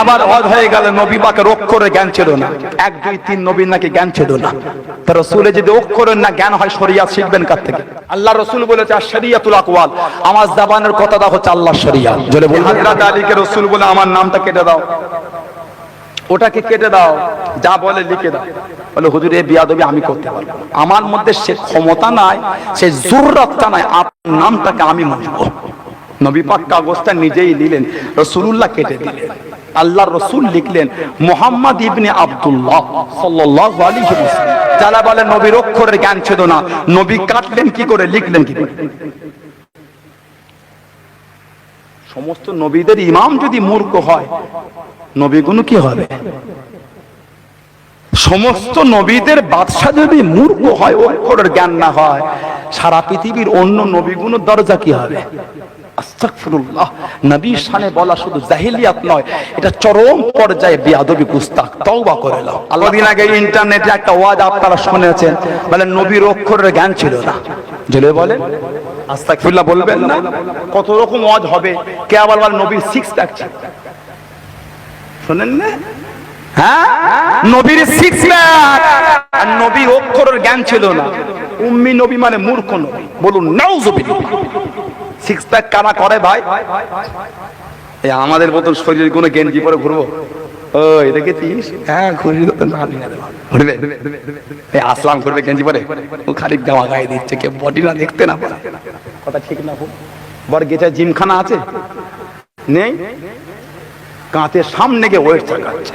আবার অদ হয়ে গেল নবী পাকের অক্ষরের জ্ঞান ছিল না। এক, দুই, তিন নবীর নাকি জ্ঞান ছিল না। তার রসুলে যদি অক্ষরের না জ্ঞান হয়, শরিয়াত শিখবেন কার থেকে? আল্লাহ রসুল বলেছে, আর শরিয়াতুল আকওয়াল। আমার জাবানের কথাটা হচ্ছে আল্লাহ শরিয়া জলে বলবেন হযরত আলীকে রসুল বলে, আমার নামটা কেটে দাও। ওটাকে কেটে দাও, যা বলে লিখে দাও। বলে, হুজুর এই বিয়াদবি আমি করতে পারব আমার মধ্যে সে ক্ষমতা নাই, সে জুররতটা নাই, আপনার নামটাকে আমি মুছবো নবী পাক কাগজটা নিজেই নিলেন রসুলুল্লাহ কেটে দিলেন। আল্লাহ রসুল লিখলেন মোহাম্মদ ইবনে আব্দুল্লাহ আলাইহি যারা বলে নবীর অক্ষরের জ্ঞান ছিল না, নবী কাটলেন কি করে, লিখলেন কি করে? সমস্ত নবীদের ইমাম যদি মূর্খ হয়, নবীগুলো কি হবে? সমস্ত নবীদের বাদশাহ যদি মূর্খ হয়, অক্ষরের জ্ঞান না হয়, সারা পৃথিবীর অন্য নবীগুলোর দরজা কি হবে? শানে বলা শুধু জাহিলিয়াত নয়, এটা চরম পর্যায়ে গুস্তাখ তওবা করে নাও। আল্লাহ দিন আগে ইন্টারনেটে একটা ওয়াজ আপনারা নবীর অক্ষরের জ্ঞান ছিল না। জেলে বলে আস্তাগফিরুল্লাহ বলবেন না? কত রকম ওয়াজ হবে। কে আবার বলে নবীর সিক্স প্যাক ছিল? না হ্যাঁ? নবীর সিক্স প্যাক আর নবীর অক্ষরের জ্ঞান ছিল না। উম্মি নবী মানে মূর্খ নবী। বলুন, নাউজুবিল্লাহ। সিক্স প্যাক কারা করে ভাই। এই আমাদের মতন শরীরের কোনো গেঞ্জি পরে ঘুরবো? ওই দেখেছিস হ্যাঁ ঘুরি তো ঘুরবে? এই আসলাম করবে গেঞ্জি পরে? ও খালি জামা গায়ে দিচ্ছে কে বডি না দেখতে না কথা ঠিক না বর গেছে জিমখানা আছে? নেই? কাঁতের সামনে গিয়ে ওয়েট চাকাচ্ছে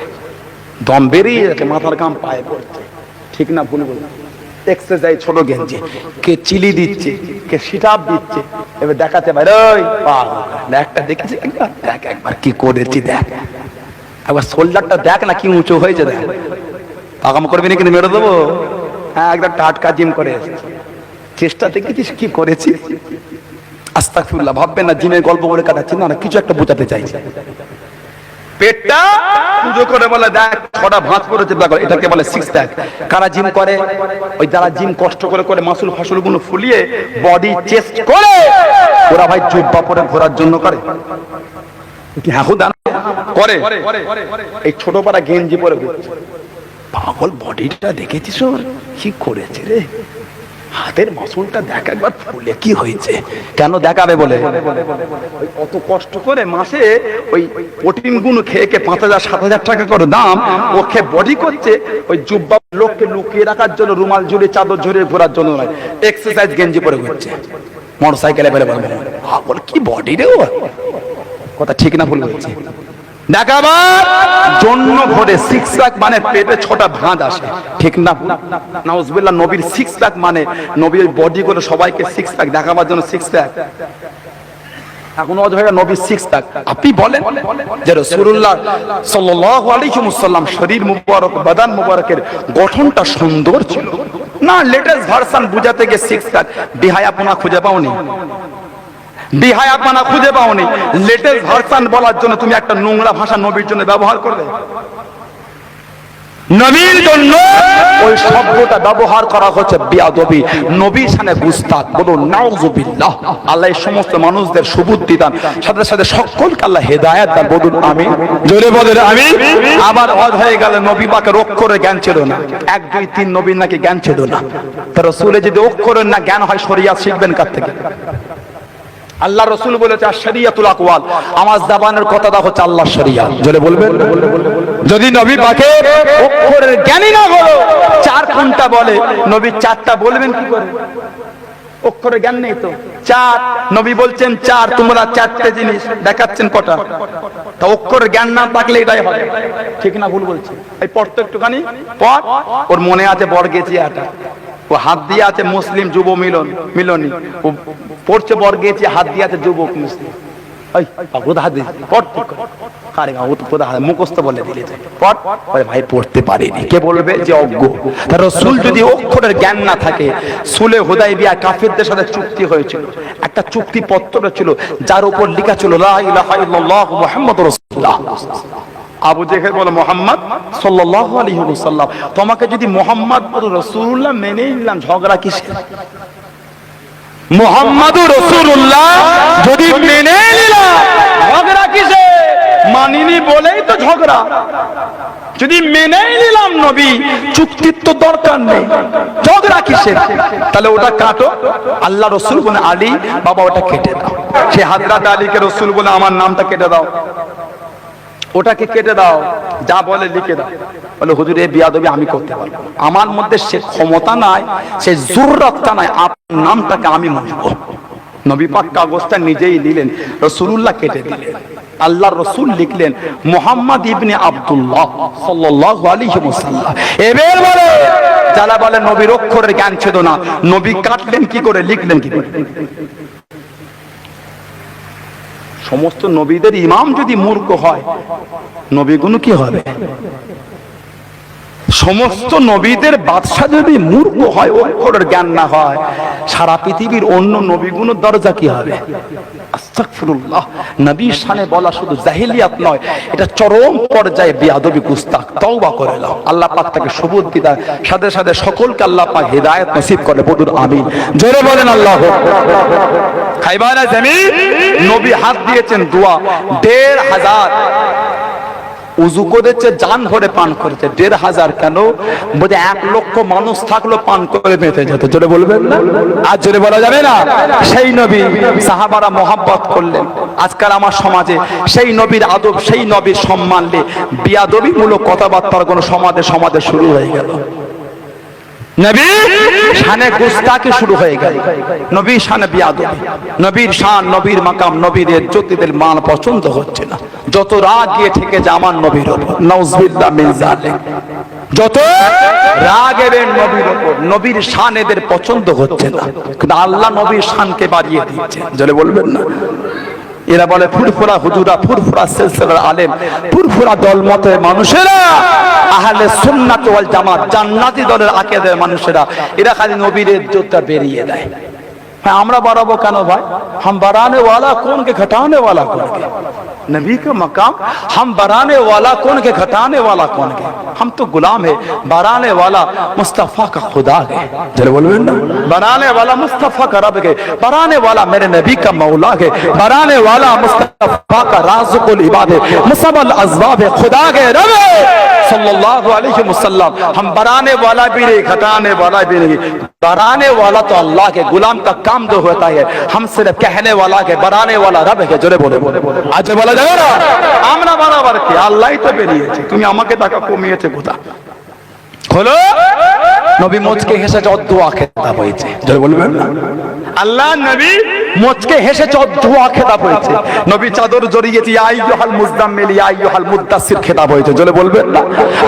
দম বেরিয়ে যাচ্ছে মাথার কাম পায়ে পড়ছে। ঠিক না ভুল বললাম এক্সারসাইজ ছোট গেঞ্জি। কে চিলি দিচ্ছে, কে সিটাপ দিচ্ছে, এবার দেখাতে পারে, ওই একটা দেখেছি দেখ, একবার কি করেছি, দেখ। একবার শোল্ডারটা দেখ না, কি উঁচু হয়েছে, দেখ। পাকাম করবি না কিন্তু মেরে দেবো? হ্যাঁ একদম টাটকা জিম করে চেষ্টা দেখেছিস কি করেছি আস্তাগফিরুল্লাহ ভাববেন না, জিমের গল্প করে কাটাচ্ছি না, কিছু একটা বোঝাতে চাইছে। পেটটা পুজো করে বলে, দেখ ছটা ভাঁজ করেছে দেখো, এটাকে বলে সিক্স প্যাক কারা জিম করে? ওই যারা জিম কষ্ট করে করে মাসুল ফাসুলগুলো ফুলিয়ে বডি চেস্ট করে, ওরা ভাই জুব্বা পরে ঘোরার জন্য করে? করে। এই ছোট পাড়া গেঞ্জি পরে পাগল বডিটা দেখেছিস কি করেছে রে? হাতের মাসুলটা দেখ একবার ফুলে কি হয়েছে। কেন দেখাবে বলে? অত কষ্ট করে মাসে ওই প্রোটিনগুলো খেয়ে খেয়ে পাঁচ হাজার সাত হাজার টাকা করে দাম ও খেয়ে বডি করছে ওই জুব্বা লোককে লুকিয়ে রাখার জন্য রুমাল জুড়ে চাদর ঝুড়ে ঘোরার জন্য নয় এক্সারসাইজ গেঞ্জি পরে ঘুরছে। মোটর সাইকেলে বেলে বলবে বল কি বডি রে ও? কথা ঠিক না ভুল বলছি। জন্য সিক্স মানে পেটে ছটা আসে। সিক্স মানে নবীর বডি করে সবাইকে সিক্স দেখাবার জন্য সিক্স এখন হয়ে সিক্স আপনি বলেন শরীর মুবারক, বাদান মুবারকের গঠনটা সুন্দর ছিল। না লেটেস্ট ভার্সন বুঝাতে গিয়ে সিক্স লাখ বিহায়াপনা খুঁজে পাওনি। বিহায়াপনা খুঁজে পাওনি। লেটেস্ট ভার্সন বলার জন্য তুমি একটা নোংরা ভাষা নবীর জন্য ব্যবহার করবে নবীর জন্য ওই শব্দটা ব্যবহার করা হচ্ছে বিয়াদবি। নবীর সামনে গুস্তাদ বলুন নাউজুবিল্লাহ। আল্লাহ এই সমস্ত মানুষদের সুবুদ্ধি দান। সাথে সাথে সকলকে আল্লাহ হেদায়েত দান। বলুন আমি জোরে বলেন আমি আবার অদ হয়ে গেল নবী পাকের অক্ষরের জ্ঞান ছিল না। এক দুই তিন নবীর নাকি জ্ঞান ছিল না। তার রসুলে যদি অক্ষরের না জ্ঞান হয় শরিয়াত শিখবেন কার থেকে? আল্লাহ রসুল বলেছে শরিয়াতুল আকওয়াল। আমার জাবানের কথাটা হচ্ছে আল্লাহ শরিয়াত জোরে বলবেন? যদি নবী পাকে অক্ষরের জ্ঞানী না হলো, চার কোনটা বলে? নবী চারটা বলবেন কি করে? অক্ষরের জ্ঞান নেই তো। চার, নবী বলছেন চার, তোমরা চারটে জিনিস দেখাচ্ছেন কটা? তা জ্ঞান না থাকলে এটাই হবে। ঠিক না ভুল বলছি? এই পড় তো একটুখানি। পড়। ওর মনে আছে বর্গেচিয়াটা ও হাত দিয়ে আছে মুসলিম যুব মিলন, মিলনী। পড়ছে বর্গেছি হাত দিয়ে আছে, যুবক মুসলিম যে একটা চুক্তি পত্র ছিল, যার উপর লেখা ছিল আবু জেহেল বলে, মোহাম্মদ সাল্লাল্লাহু তোমাকে যদি মোহাম্মদ বলে রাসূলুল্লাহ মেনে নিলাম, ঝগড়া কিসের? মোহাম্মদুর রাসূলুল্লাহ যদি মেনে নিলাম ঝগড়া কিসের মানিনি বলেই তো ঝগড়া। যদি মেনেই নিলাম নবী, চুক্তির তো দরকার নেই। ঝগড়া কিসের তাহলে ওটা কাটো। আল্লাহ রসুল বলে, আলী, বাবা, ওটা কেটে দাও। সে হাজরাত আলীকে রসুল বলে, আমার নামটা কেটে দাও। ওটাকে কেটে দাও, যা বলে লিখে দাও। বলে, হুজুর এই বিয়াদবি আমি করতে পারব আমার মধ্যে সে ক্ষমতা নাই, সে জুররতটা নাই, আপনার নামটাকে আমি মুছব নবী পাক কাগজটা নিজেই নিলেন রসুলুল্লাহ কেটে দিলেন। আল্লাহ রসুল লিখলেন, মোহাম্মদ ইবনে আব্দুল্লাহ সাল্লাল্লাহু আলাইহি ওয়াসাল্লাম। এবার বলে, যারা বলে নবীর অক্ষরের জ্ঞান ছিল না, নবী কাটলেন কি করে, লিখলেন কি করে? সমস্ত নবীদের ইমাম যদি মূর্খ হয় নবীগুলো কি হবে? সমস্ত নবীদের বাদশাহ যদি মূর্খ হয়, অক্ষরের জ্ঞান না হয়, সারা পৃথিবীর অন্য নবীগুলোর দরজা কি হবে? আস্তাগফিরুল্লাহ। নবীর শানে বলা শুধু জাহিলিয়াত নয়, এটা চরম পর্যায়ে বিয়াদবি গুস্তাখ তওবা করে নাও। আল্লাহ পাক তাকে সবুজ দিদা সাথে সাথে সকলকে আল্লাহ পাক হেদায়েত নসিব করে। বদুর আমিন। জোরে বলেন আল্লাহ খাইবানা জমিন নবী হাত দিয়েছেন দোয়া। দেড় হাজার উজু করেছে, যান ভরে পান করেছে। দেড় হাজার কেন? বোধহয় এক লক্ষ মানুষ থাকল পান করে মেতে যেত। জোরে বলবেন না? আর জোরে বলা যাবে না? সেই নবী সাহাবারা মোহাব্বত করলেন। আজকাল আমার সমাজে সেই নবীর আদব, সেই নবীর সম্মান নিয়ে বিয়াদবি মূলক কথাবার্তার কোনো সমাজে সমাজে শুরু হয়ে গেল। নবী, শানে শুরু হয়ে নবী নবীর শান, নবীর মাকাম পছন্দ হচ্ছে না। যত রাগ নবীর যত রাগ নবীর নবীর শান এদের পছন্দ হচ্ছে না। আল্লাহ নবীর শানকে বাড়িয়ে দিচ্ছে বলবেন না? এরা বলে ফুরফুরা হুজুরা, ফুরফুরা সিলসিলার আলেম, ফুরফুরা দল দলমতের মানুষেরা, আহলে সুন্নাত ওয়াল জামাত, জান্নাতি দলের আকিদের মানুষেরা, এরা খালি নবীর ইজ্জতটা বেরিয়ে দেয়। হ্যাঁ আমরা বাড়াবো কেন ভাই? হাম বাড়ানে ওয়ালা কোনকে ঘটানে ওয়ালা কোনকে نبی کا مقام ہم برانے والا کون کے گھٹانے والا کون کے ہم تو غلام ہے برانے والا مصطفیٰ کا خدا ہے برانے والا مصطفیٰ کا رب ہے برانے والا میرے نبی کا مولا ہے برانے والا مصطفیٰ کا رازق العباد ہے مصب الازباب ہے خدا کے رب! ہے सल्लल्लाहु अलैहि वसल्लम हम बढ़ाने वाला भी नहीं घटाने वाला भी नहीं बढ़ाने वाला तो अल्लाह के गुलाम का काम जो होता है हम सिर्फ कहने वाला के बढ़ाने वाला रब है জোরে বলে আজ বলা যাবে না আমরা বাড়াবার কি আল্লাহই তো বেরিয়েছে তুমি আমাকে টাকা কমিয়েছে কোথা হলো? নবী মোচকে হেসে দোয়া খেতাব হয়েছে। জোরে বলবেন না? আল্লাহ নবী মোচকে হেসে দোয়া খেতাব হয়েছে। নবী চাদর জড়িয়েছে ইয়া আইয়ুহাল মুজদাম্মিল ইয়া আইয়ুহাল মুদ্দাসসির খেতাব হয়েছে। জোরে বলবেন না?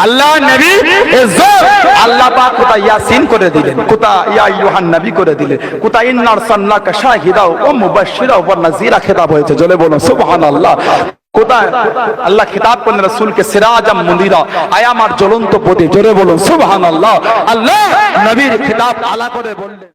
আল্লাহ নবী এ জোর। আল্লাহ পাক কোথা ইয়াসিন করে দিলেন? কোথা ইয়া আইয়ুহান নবী করে দিলেন? কোথা ইন্নার সান্নাকা শাহিদা ও মুবাশশিরা ওয়া নাযীরা খেতাব হয়েছে? জোরে বলুন সুবহানাল্লাহ। কোথায়? আল্লাহ খিতাব করলেন, রসুলকে সিরাজাম মুনিরা। আয় আমার জ্বলন্ত পদে জোরে বলুন, সুবহানাল্লাহ। আল্লাহ নবীর খিতাব আলা করে বললেন।